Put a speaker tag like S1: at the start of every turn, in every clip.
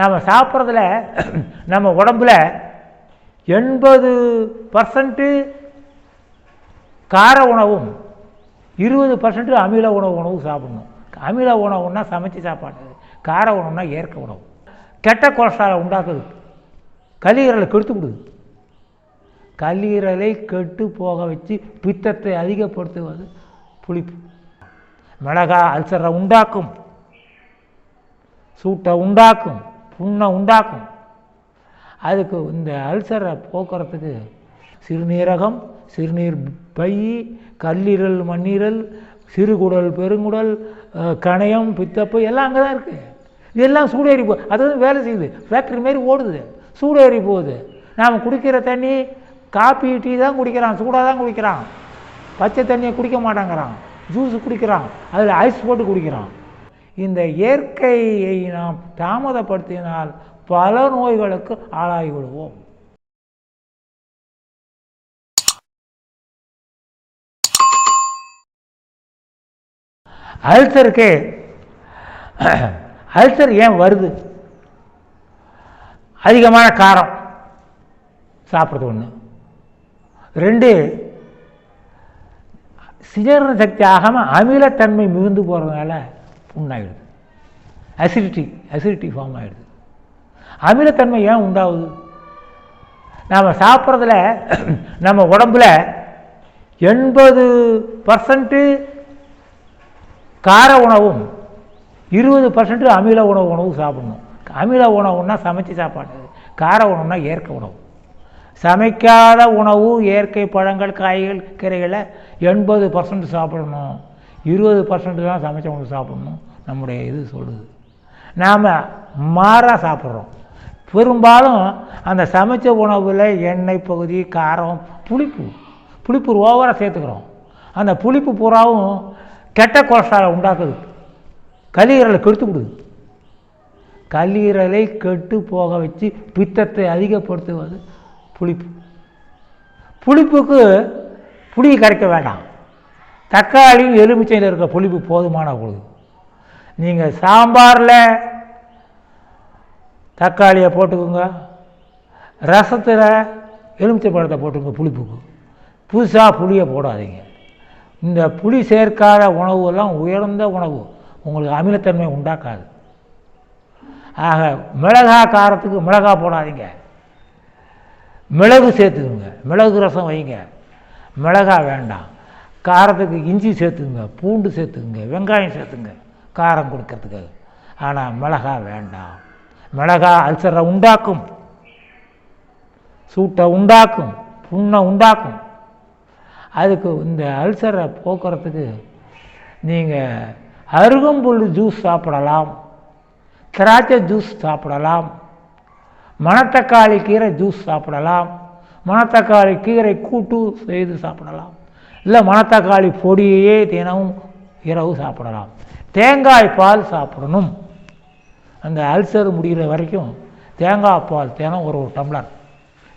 S1: நாம் சாப்பிட்றதுல நம்ம உடம்புல எண்பது பர்சன்ட்டு கார உணவும் இருபது பர்சன்ட்டு அமில உணவு உணவு சாப்பிடணும் அமில உணவுன்னா சமைச்சு சாப்பாடு கார உணவுனா இயற்கை உணவு கெட்ட கொலஸ்ட்ரால் உண்டாக்குது கல்லீரலை கெடுத்து விடுது கல்லீரலை கெட்டு போக வச்சு பித்தத்தை அதிகப்படுத்துவது புளிப்பு மிளகா அல்சரை உண்டாக்கும் சூட்டை உண்டாக்கும் புண்ணை உண்டாக்கும் அதுக்கு இந்த அல்சரை போக்குறதுக்கு சிறுநீரகம் சிறுநீர் பை கல்லீரல் மண்ணீரல் சிறுகுடல் பெருங்குடல் கணையம் பித்தப்பு எல்லாம் அங்கே தான் இருக்குது இதெல்லாம் சூடேறி போ அதாவது வேலை செய்யுது ஃபேக்ட்ரி மாரி ஓடுது சூடேறி போகுது நாம் குடிக்கிற தண்ணி காப்பி டீ தான் குடிக்கிறான் சூடாக தான் குடிக்கிறான் பச்சை தண்ணியை குடிக்க மாட்டேங்கிறான் ஜூஸ் குடிக்கிறான் அதில் ஐஸ் போட்டு குடிக்கிறான் இந்த இயற்கையை நாம் தாமதப்படுத்தினால் பல நோய்களுக்கு ஆளாகிவிடுவோம் அல்சருக்கு அல்சர் ஏன் வருது அதிகமான காரம் சாப்பிட்றது ஒன்று ரெண்டு சிஜர்ண சக்தி ஆகாமல் அமிலத்தன்மை மிகுந்து போகிறதுனால உண்டாகிடுது அசிடிட்டி அசிடிட்டி ஃபார்ம் ஆகிடுது அமிலத்தன்மை ஏன் உண்டாகுது நாம் சாப்பிட்றதுல நம்ம உடம்புல எண்பது பர்சன்ட்டு கார உணவும் இருபது பர்சன்ட்டு அமில உணவு உணவும் சாப்பிடணும் அமில உணவுன்னா சமைச்சு சாப்பாடு கார உணவுன்னா இயற்கை உணவு சமைக்காத உணவு இயற்கை பழங்கள் காய்கள் கீரைகளை எண்பது பர்சன்ட் சாப்பிடணும் இருபது பர்சன்ட் தான் சமைச்சவங்க சாப்பிடணும் நம்முடைய இது சொல்லுது நாம் மாறாக சாப்பிட்றோம் பெரும்பாலும் அந்த சமைச்ச உணவில் எண்ணெய் பகுதி காரம் புளிப்பு புளிப்பு ஓவராக சேர்த்துக்கிறோம் அந்த புளிப்பு பூராவும் கெட்ட கொலஸ்ட்ரால் உண்டாக்குது கல்லீரலை கெடுத்து விடுது கல்லீரலை கெட்டு போக வச்சு பித்தத்தை அதிகப்படுத்துவது புளிப்பு புளிப்புக்கு புளியை கரைக்க வேண்டாம் தக்காளியும் எலுமிச்சையில் இருக்க புளிப்பு போதுமான பொழுது நீங்கள் சாம்பாரில் தக்காளியை போட்டுக்கோங்க ரசத்தில் எலுமிச்சை பழத்தை போட்டுக்கோங்க புளிப்புக்கு புதுசாக புளியை போடாதீங்க இந்த புளி சேர்க்காத உணவு எல்லாம் உயர்ந்த உணவு உங்களுக்கு அமிலத்தன்மை உண்டாக்காது ஆக மிளகா காரத்துக்கு மிளகா போடாதீங்க மிளகு சேர்த்துக்குங்க மிளகு ரசம் வைங்க மிளகா வேண்டாம் காரத்துக்கு இஞ்சி சேர்த்துங்க பூண்டு சேர்த்துக்குங்க வெங்காயம் சேர்த்துங்க காரம் கொடுக்கறதுக்காக ஆனால் மிளகா வேண்டாம் மிளகா அல்சரை உண்டாக்கும் சூட்டை உண்டாக்கும் புண்ணை உண்டாக்கும் அதுக்கு இந்த அல்சரை போக்குறதுக்கு நீங்கள் அருகம்புல் ஜூஸ் சாப்பிடலாம் திராட்சை ஜூஸ் சாப்பிடலாம் மணத்தக்காளி கீரை ஜூஸ் சாப்பிடலாம் மணத்தக்காளி கீரை கூட்டு செய்து சாப்பிடலாம் இல்லை மணத்தக்காளி பொடியையே தினமும் இரவு சாப்பிடலாம் தேங்காய் பால் சாப்பிடணும் அந்த அல்சர் முடிகிற வரைக்கும் தேங்காய் பால் தினம் ஒரு ஒரு டம்ளர்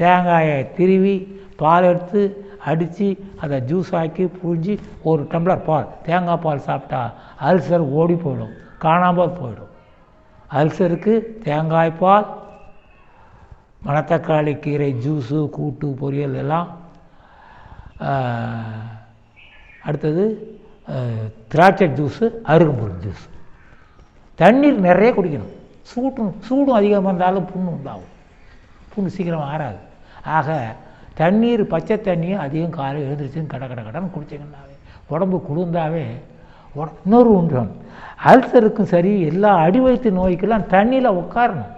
S1: தேங்காயை திருவி பால் எடுத்து அடித்து அதை ஜூஸ் ஆக்கி புழிஞ்சு ஒரு டம்ளர் பால் தேங்காய் பால் சாப்பிட்டா அல்சர் ஓடி போயிடும் காணாமல் போயிடும் அல்சருக்கு தேங்காய் பால் மணத்தக்காளி கீரை ஜூஸு கூட்டு பொரியல் எல்லாம் அடுத்தது திராட்சை ஜூஸு அருகம்புல் ஜூஸ் தண்ணீர் நிறைய குடிக்கணும் சூட்டும் சூடும் அதிகமாக இருந்தாலும் புண்ணு உண்டாகும் புண்ணு சீக்கிரம் ஆறாது ஆக தண்ணீர் பச்சை தண்ணியும் அதிகம் காலை எழுந்திரிச்சுன்னு கடை கடை கடன் குடிச்சிங்கன்னாவே உடம்பு குளிர்ந்தாவே இன்னொரு ஒன்றும் அல்சருக்கும் சரி எல்லா அடி நோய்க்கெல்லாம் தண்ணியில் உட்காரணும்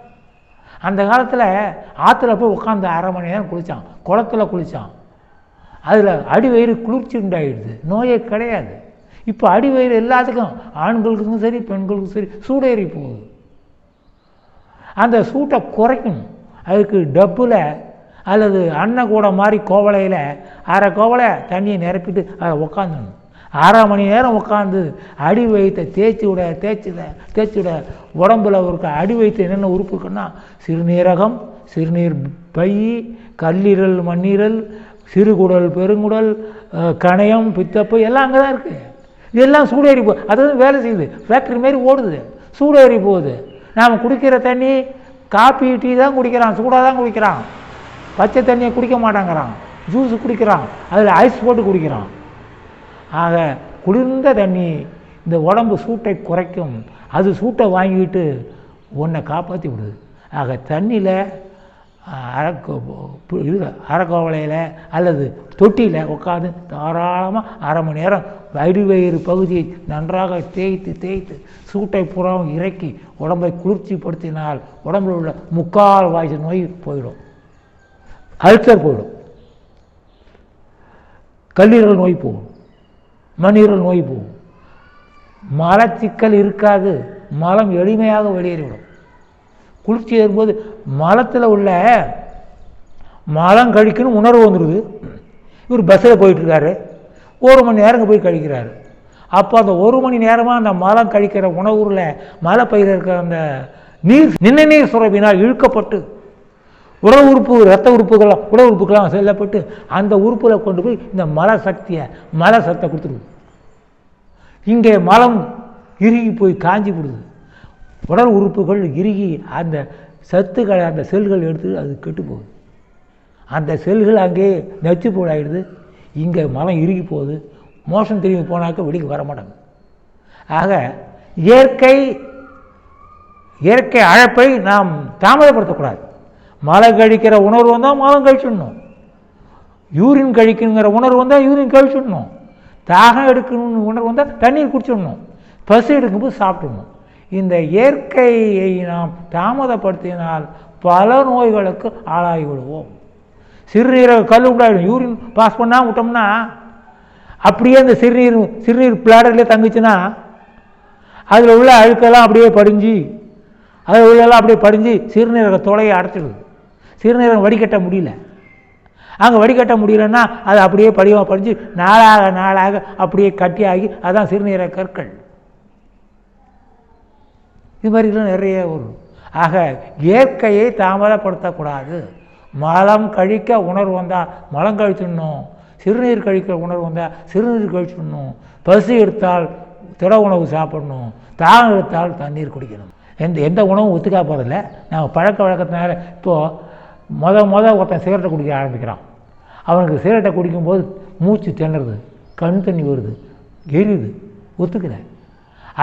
S1: அந்த காலத்தில் ஆற்றுல போய் உட்காந்து அரை மணி நேரம் குளித்தான் குளத்தில் குளித்தான் அதில் அடிவயிறு குளிர்ச்சி உண்டாகிடுது நோயே கிடையாது இப்போ அடிவயிறு எல்லாத்துக்கும் ஆண்களுக்கும் சரி பெண்களுக்கும் சரி சூடேறி போகுது அந்த சூட்டை குறைக்கணும் அதுக்கு டப்பில் அல்லது அன்ன கூட மாதிரி கோவலையில் அரை கோவலை தண்ணியை நிரப்பிட்டு அதை உக்காந்துடணும் அரை மணி நேரம் உட்காந்து அடி வைத்த தேய்ச்சி விட தேய்ச்சி தேய்ச்சி விட உடம்புல இருக்க அடி வயிற்று என்னென்ன உறுப்பு இருக்குன்னா சிறுநீரகம் சிறுநீர் பை கல்லீரல் மண்ணீரல் சிறுகுடல் பெருங்குடல் கணையம் பித்தப்பு எல்லாம் அங்கே தான் இருக்குது இதெல்லாம் சூடேறி போ அது வேலை செய்யுது ஃபேக்ட்ரி மாரி ஓடுது சூடேறி போகுது நாம் குடிக்கிற தண்ணி காப்பி டீ தான் குடிக்கிறான் சூடாக தான் குடிக்கிறான் பச்சை தண்ணியை குடிக்க மாட்டாங்கிறான் ஜூஸ் குடிக்கிறான் அதில் ஐஸ் போட்டு குடிக்கிறான் ஆக குளிர்ந்த தண்ணி இந்த உடம்பு சூட்டை குறைக்கும் அது சூட்டை வாங்கிட்டு உன்னை காப்பாற்றி விடுது ஆக தண்ணியில் அரக்கோ இது அறக்கோவலையில் அல்லது தொட்டியில் உட்காந்து தாராளமாக அரை மணி நேரம் வயிறு பகுதியை நன்றாக தேய்த்து தேய்த்து சூட்டை புறாவும் இறக்கி உடம்பை குளிர்ச்சிப்படுத்தினால் உடம்பில் உள்ள முக்கால் வாய்ச்ச நோய் போயிடும் அல்சர் போயிடும் கல்லீரல் நோய் போகும் மண்ணீரல் நோய் போகும் மலச்சிக்கல் இருக்காது மலம் எளிமையாக வெளியேறிவிடும் குளிர்ச்சி ஏறும்போது மலத்தில் உள்ள மலம் கழிக்குன்னு உணர்வு வந்துடுது இவர் பஸ்ஸில் போயிட்டுருக்காரு ஒரு மணி நேரம் போய் கழிக்கிறாரு அப்போ அந்த ஒரு மணி நேரமாக அந்த மலம் கழிக்கிற உணவுரில் மலை பயிர் இருக்கிற அந்த நீர் நின்ன நீர் சுரப்பினால் இழுக்கப்பட்டு உடல் உறுப்பு ரத்த உறுப்புகளாக உடல் உறுப்புகளாக செல்லப்பட்டு அந்த உறுப்பில் கொண்டு போய் இந்த மல சக்தியை மல சத்தை கொடுத்துருது இங்கே மலம் இறுகி போய் காஞ்சி விடுது உடல் உறுப்புகள் இறுகி அந்த சத்துக்களை அந்த செல்கள் எடுத்து அது கெட்டு போகுது அந்த செல்கள் அங்கே நச்சு போடாயிடுது இங்கே மலம் இறுகி போகுது மோஷம் திரும்பி போனாக்க வெளிக்கு வர மாட்டாங்க ஆக இயற்கை இயற்கை அழைப்பை நாம் தாமதப்படுத்தக்கூடாது மலை கழிக்கிற உணர்வு வந்தால் மலம் கழிச்சுடணும் யூரின் கழிக்கணுங்கிற உணர்வு வந்தால் யூரின் கழிச்சுடணும் தாகம் எடுக்கணும்னு உணர்வு வந்தால் தண்ணீர் குடிச்சிடணும் பசு எடுக்கும்போது சாப்பிட்டுடணும் இந்த இயற்கையை நாம் தாமதப்படுத்தினால் பல நோய்களுக்கு ஆளாகி விடுவோம் சிறுநீரக கல் விடாடும் யூரின் பாஸ் பண்ணால் விட்டோம்னா அப்படியே அந்த சிறுநீர் சிறுநீர் பிளாடர்லேயே தங்குச்சுன்னா அதில் உள்ள அழுக்கெல்லாம் அப்படியே படிஞ்சு அதில் உள்ளெல்லாம் அப்படியே படிஞ்சு சிறுநீரக தொலையை அடைச்சிடுது சிறுநீரகம் வடிகட்ட முடியல அங்கே வடிகட்ட முடியலன்னா அது அப்படியே படிவாக படிஞ்சு நாளாக நாளாக அப்படியே கட்டியாகி அதான் சிறுநீரக கற்கள் இது மாதிரிலாம் நிறைய வரும் ஆக இயற்கையை தாமதப்படுத்தக்கூடாது மலம் கழிக்க உணர்வு வந்தால் மலம் கழிச்சிடணும் சிறுநீர் கழிக்க உணர்வு வந்தால் சிறுநீர் கழிச்சிடணும் பசி எடுத்தால் திட உணவு சாப்பிடணும் தாகம் எடுத்தால் தண்ணீர் குடிக்கணும் எந்த எந்த உணவும் ஒத்துக்கா போகிறதில்ல நாங்கள் பழக்க வழக்கத்தினால இப்போது மொதல் மொதல் ஒருத்தன் சிகரெட்டை குடிக்க ஆரம்பிக்கிறான் அவனுக்கு சிகரெட்டை குடிக்கும்போது மூச்சு திணறுது கண் தண்ணி வருது எரியுது ஒத்துக்கலை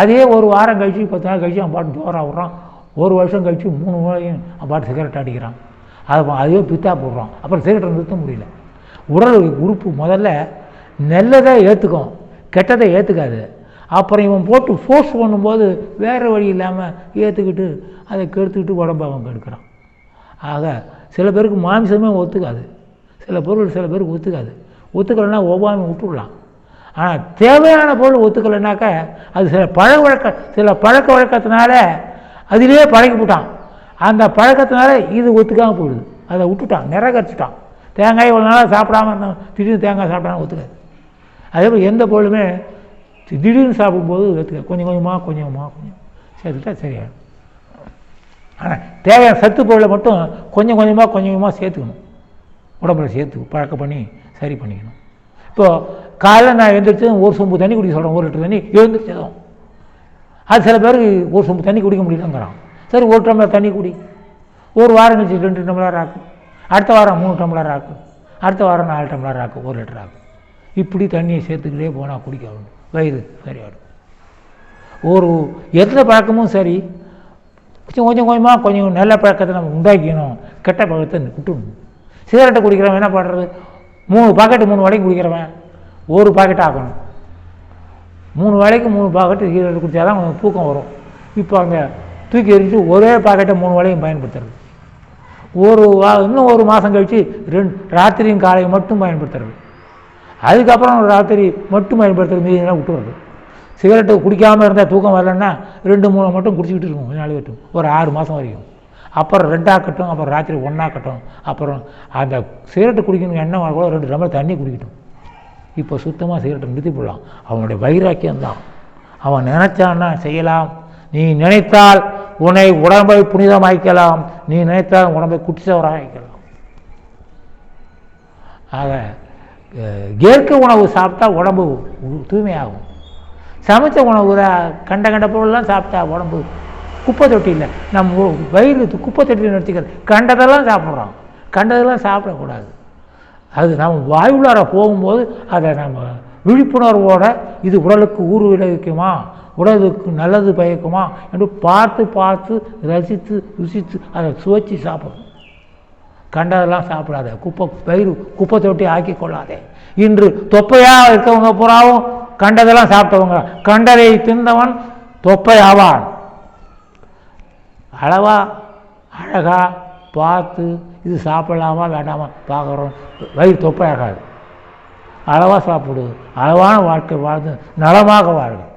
S1: அதே ஒரு வாரம் கழித்து பத்து நாள் கழித்து அவன் பாட்டு ஜோராக விட்றான் ஒரு வருஷம் கழித்து மூணு முறையும் அவன் பாட்டு சிகரெட் அடிக்கிறான் அது அதையோ பித்தா போடுறான் அப்புறம் சிகரெட்டை நிறுத்த முடியல உடல் உறுப்பு முதல்ல நல்லதை ஏற்றுக்கும் கெட்டதை ஏற்றுக்காது அப்புறம் இவன் போட்டு ஃபோர்ஸ் பண்ணும்போது வேறு வழி இல்லாமல் ஏற்றுக்கிட்டு அதை கெடுத்துக்கிட்டு உடம்பு அவன் கெடுக்கிறான் ஆக சில பேருக்கு மாமிசமே ஒத்துக்காது சில பொருள் சில பேருக்கு ஒத்துக்காது ஒத்துக்கலைன்னா ஒவ்வாமல் விட்டுடலாம் ஆனால் தேவையான பொருள் ஒத்துக்கலைனாக்கா அது சில பழக வழக்க சில பழக்க வழக்கத்தினால அதிலே பழகி போட்டான் அந்த பழக்கத்தினால இது ஒத்துக்காமல் போயிடுது அதை விட்டுட்டான் நிறகரிச்சுட்டான் தேங்காய் இவ்வளோ நாளாக சாப்பிடாம இருந்தோம் திடீர்னு தேங்காய் சாப்பிடாம ஒத்துக்காது அதே போல் எந்த பொருளுமே திடீர்னு சாப்பிடும்போது ஒத்துக்காது கொஞ்சம் கொஞ்சமாக கொஞ்சமாக கொஞ்சம் சேர்த்துட்டா சரியாகும் ஆனால் தேவையான சத்து பொருளை மட்டும் கொஞ்சம் கொஞ்சமாக கொஞ்சம் கொஞ்சமாக சேர்த்துக்கணும் உடம்புல சேர்த்து பழக்கம் பண்ணி சரி பண்ணிக்கணும் இப்போது காலைல நான் எழுந்திரிச்சதும் ஒரு சொம்பு தண்ணி குடிக்க சொல்கிறேன் ஒரு லிட்டர் தண்ணி எழுந்திரிச்சதும் அது சில பேருக்கு ஒரு சொம்பு தண்ணி குடிக்க முடியலங்கிறான் சரி ஒரு டம்ளர் தண்ணி குடி ஒரு வாரம் கழிச்சு ரெண்டு டம்ளர் ஆக்கு அடுத்த வாரம் மூணு டம்ளர் ஆக்கு அடுத்த வாரம் நாலு டம்ளர் ஆக்கு ஒரு லிட்டர் ஆக்கு இப்படி தண்ணியை சேர்த்துக்கிட்டே போனால் குடிக்கணும் வயிறு சரியாடும் ஒரு எந்த பழக்கமும் சரி கொஞ்சம் கொஞ்சம் கொஞ்சமாக கொஞ்சம் நல்ல பழக்கத்தை நம்ம உண்டாக்கணும் கெட்ட பழக்கத்தை விட்டுணும் சிகரெட்டை குடிக்கிறவன் என்ன பண்ணுறது மூணு பாக்கெட்டு மூணு வடைக்கு குடிக்கிறவன் ஒரு பாக்கெட் ஆக்கணும் மூணு வேலைக்கு மூணு பாக்கெட்டு ஈரல் குடித்தா தான் அவங்களுக்கு தூக்கம் வரும் இப்போ அவங்க தூக்கி எரிஞ்சு ஒரே பாக்கெட்டை மூணு வேலையும் பயன்படுத்துறது ஒரு வா இன்னும் ஒரு மாதம் கழித்து ரெண்டு ராத்திரியும் காலையும் மட்டும் பயன்படுத்துறது அதுக்கப்புறம் ராத்திரி மட்டும் பயன்படுத்துறது விட்டு விட்டுறது சிகரெட்டு குடிக்காமல் இருந்தால் தூக்கம் வரலன்னா ரெண்டு மூணு மட்டும் குடிச்சிக்கிட்டு இருக்கும் கொஞ்ச நாள் கட்டும் ஒரு ஆறு மாதம் வரைக்கும் அப்புறம் ரெண்டாக்கட்டும் அப்புறம் ராத்திரி ஒன்றாக்கட்டும் அப்புறம் அந்த சிகரெட்டு குடிக்கணும் எண்ணம் கூட ரெண்டு ரொம்ப தண்ணி குடிக்கட்டும் இப்போ சுத்தமாக சிகரெட்டை போடலாம் அவனுடைய வைராக்கியம் தான் அவன் நினைச்சான்னா செய்யலாம் நீ நினைத்தால் உன்னை உடம்பை புனிதமாக்கலாம் நீ நினைத்தால் உடம்பை வைக்கலாம் ஆக கேற்க உணவு சாப்பிட்டா உடம்பு தூய்மையாகும் சமைச்ச உணவு கண்ட கண்ட பொருள்லாம் சாப்பிட்டா உடம்பு குப்பை தொட்டியில் நம்ம வயிறு குப்பை தொட்டியில் நிறுத்திக்கிறது கண்டதெல்லாம் சாப்பிட்றோம் கண்டதெல்லாம் சாப்பிடக்கூடாது அது நம்ம வாயுள்ளார போகும்போது அதை நம்ம விழிப்புணர்வோடு இது உடலுக்கு ஊறு விளைவிக்குமா உடலுக்கு நல்லது பயக்குமா என்று பார்த்து பார்த்து ரசித்து ருசித்து அதை சுவைச்சு சாப்பிடணும் கண்டதெல்லாம் சாப்பிடாத குப்பை பயிர் குப்பை தொட்டி ஆக்கி கொள்ளாதே இன்று தொப்பையாக இருக்கவங்க பூராவும் கண்டதெல்லாம் சாப்பிட்டவங்க கண்டதை தின்றவன் தொப்பை ஆவான் அளவா அழகாக பார்த்து இது சாப்பிடலாமா வேண்டாமா பார்க்குறோம் வயிறு தொப்பையாகாது அளவாக சாப்பிடு அளவான வாழ்க்கை வாழ்ந்து நலமாக வாழ்க